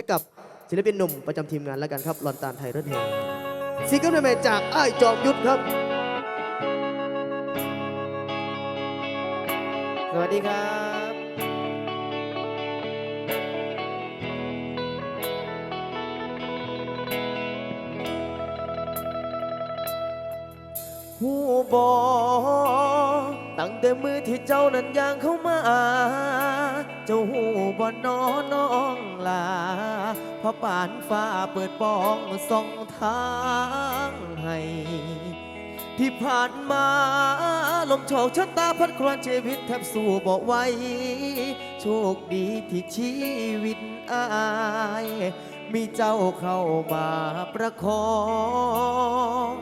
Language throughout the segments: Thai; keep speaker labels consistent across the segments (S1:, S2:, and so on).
S1: ให้กับศิลปินหนุ่มประจำทีมงานแล้วกันครับลอนตานไทยรถเฮซิงเกิลใหม่จากไอ้จอมยุทธครับ สวัสดีครับ หูบอตั้งแต่มือที่เจ้านั้นย่างเข้ามา จ้าหูบอนอน้องลาพอป่านฟ้าเปิดปองส่องทางให้ ที่ผ่านมาลมโชคชะตาพัดครวญชีวิตแทบสู้บ่ไหวโชคดีที่ชีวิตอาย มีเจ้าเข้ามาประคอง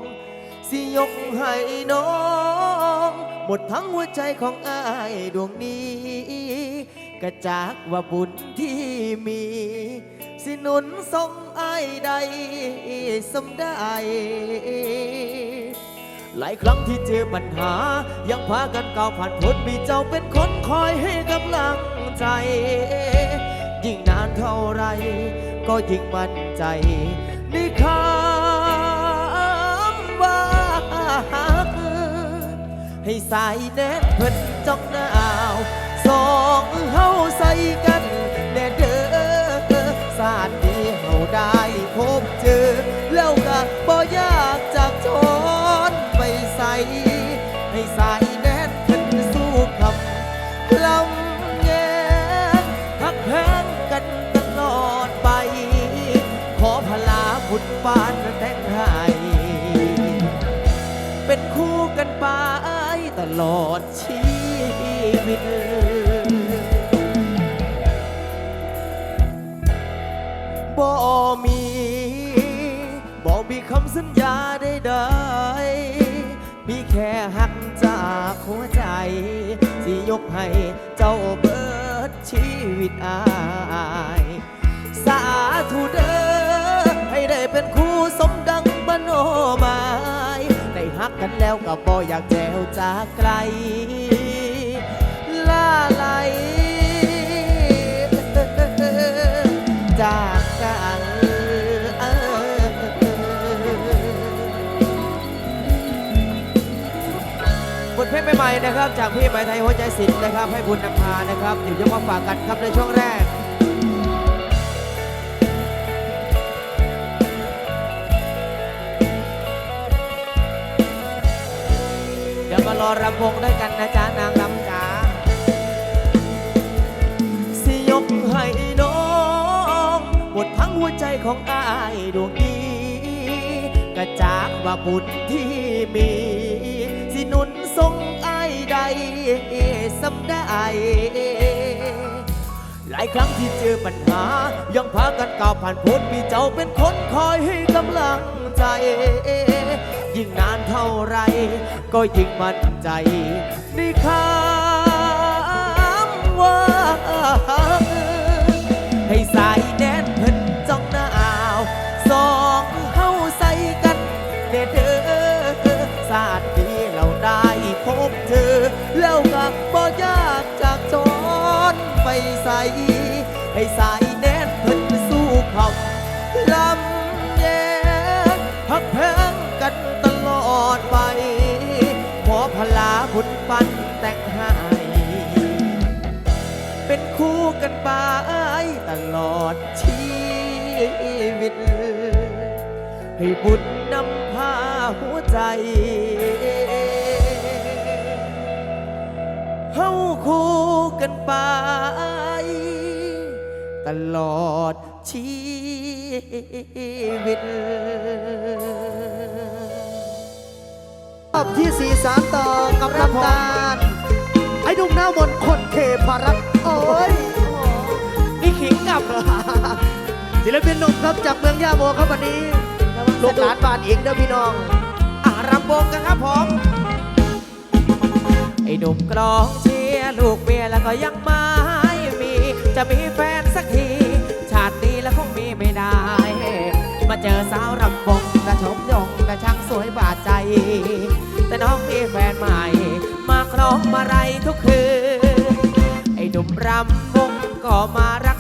S1: สิยกให้น้อง หมดทั้งหัวใจของอายดวงนี้ กระจากว่าบุญที่มี สิหนุนทรงอายใดสำได้ หลายครั้งที่เจอปัญหา ยังพากันก้าวผ่านพ้นมีเจ้าเป็นคนคอยให้กำลังใจ ยิ่งนานเท่าไร ก็ยิ่งมั่นใจ สายแน่นเพิ่นจ้องหนาวสองเฮาใส่กัน ลอดชีวิตบ่มีบ่มีคำสัญญาใดๆมีแค่หักจากหัวใจ สิยกให้เจ้าเบิดชีวิตอาย สาธุเด้อ นแล้วก็บ่อยากแจวจากไกลล่าไหลจากกันบทเพลงใหม่ๆนะครับ จากพี่ไหมไทยหัวใจศิลป์นะครับ ให้บุญนำพานะครับเดี๋ยวยกมาฝากกันครับในช่วงแรก รอรำวงด้วยกันนะจ๊ะนางรำจ๋าสิยกให้น้องหมดทั้งหัวใจของอายดวงนี้กระจากว่าบุญที่มี สิหนุนทรงอายใดสำได้หลายครั้งที่เจอปัญหา ยังพากันก้าวผ่านพ้นมีเจ้าเป็นคนคอยให้กำลังใจ ยิ่งนานเท่าไร ก็ยิ่งมั่นใจในคำว่า กันไปตลอดชีวิต ให้บุญนำพาหัวใจเฮาคู่กันไป ตลอดชีวิต
S2: รอบที่สี่สามต่อกับน้ำตาล ไอ้ดุงหน้ามนคนเทพารักโอ้ย
S1: นี่ขิงกลับเหรอ
S2: ศิลปินหนุ่มครับจากเมืองย่าโมครับวันนี้ลูกหลานบ้านเองเด้อพี่น้อง
S1: อะรำวงกันครับผมไอ้หนุ่มกลองเชียร์ลูกเมียแล้วก็ยังไม่มี จะมีแฟนสักที ชาตินี้แล้วคงมีไม่ได้ มาเจอสาวรำวงกระชมยงกระช่างสวยบาดใจ แต่น้องมีแฟนใหม่ มาครองมาไรทุกคืนไอ้หนุ่มรำวงก็มารัก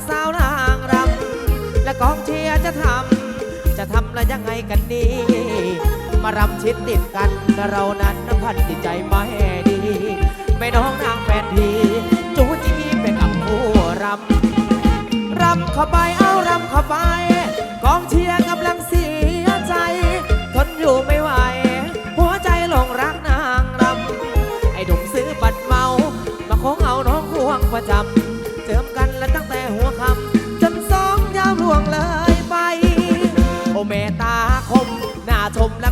S1: กองเชียร์จะทำ จะทำอะไรยังไงกันนี้ มารำชิดติดกันเรานั้นน้ำพันติดใจไม่ดี ไม่น้องนางแฟนทีจูจีไปกับผู้รำ รำเข้าไปเอารำเข้าไป กองเชียร์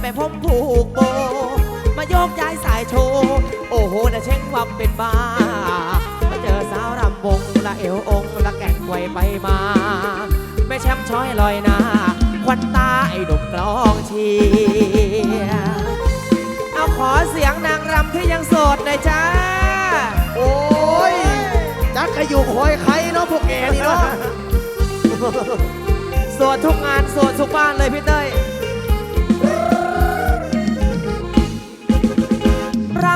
S1: มและไปผมผูกโบ มาโยกย้ายสายโชว์ โอ้โหน่เช็คความเป็นบ้า มาเจอสาวรำวงละเอวองละแก่งไวไปมาแม่แชมป์ช้อยลอยหน้าควันตาไอ้หนุ่มกลองเชียเอาขอเสียงนางรำที่ยังโสดหน่อยจ้า
S2: โอ้ยจักขอยู่คอยใครเนาะพวกแกนี่เนาะ
S1: โสดทุกงานโสดทุกบ้านเลยพี่เต้ย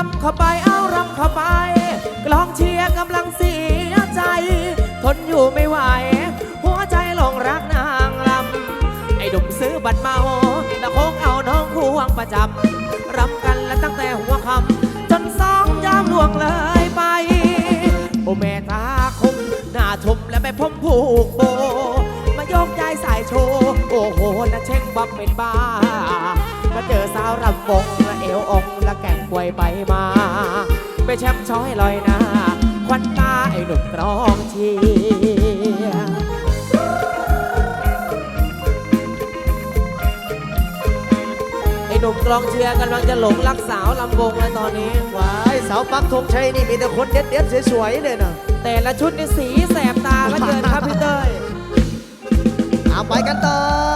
S1: ำเข้าไปเอารำเข้าไปกลองเชียร์กำลังเสียใจ ทนอยู่ไม่ไหว หัวใจหลงรักนางรำไอ้ดุมซื้อบัตรเมาแล้วคงเอาน้องควงประจำรำกันและตั้งแต่หัวคำจนสองยามล่วงเลยไป โอแม่ตาคมหน้าชมและไปผมผูกโบ มายกย้ายสายโชว์ โอ้โหนะเช็คบับเป็นบ้ามาเจอสาวรำวงและเละแก่งค วยไปมา ไปแชมป์ช้อยลอยหน้า ควันตาไอ้หนุ่มกรองเชียร์ไอ้หนุ่มกลองเชียร์กำลังจะหลงรักสาวลำวงแล้วตอนนี้
S2: ว้ายสาวปักธงชัยนี่มีแต่คนเด็ดๆสวยๆเลยนะ
S1: แต่ละชุดนี่สีแสบตาเหลือเกินครับพี่เต้ย
S2: เอาไปกันต่อ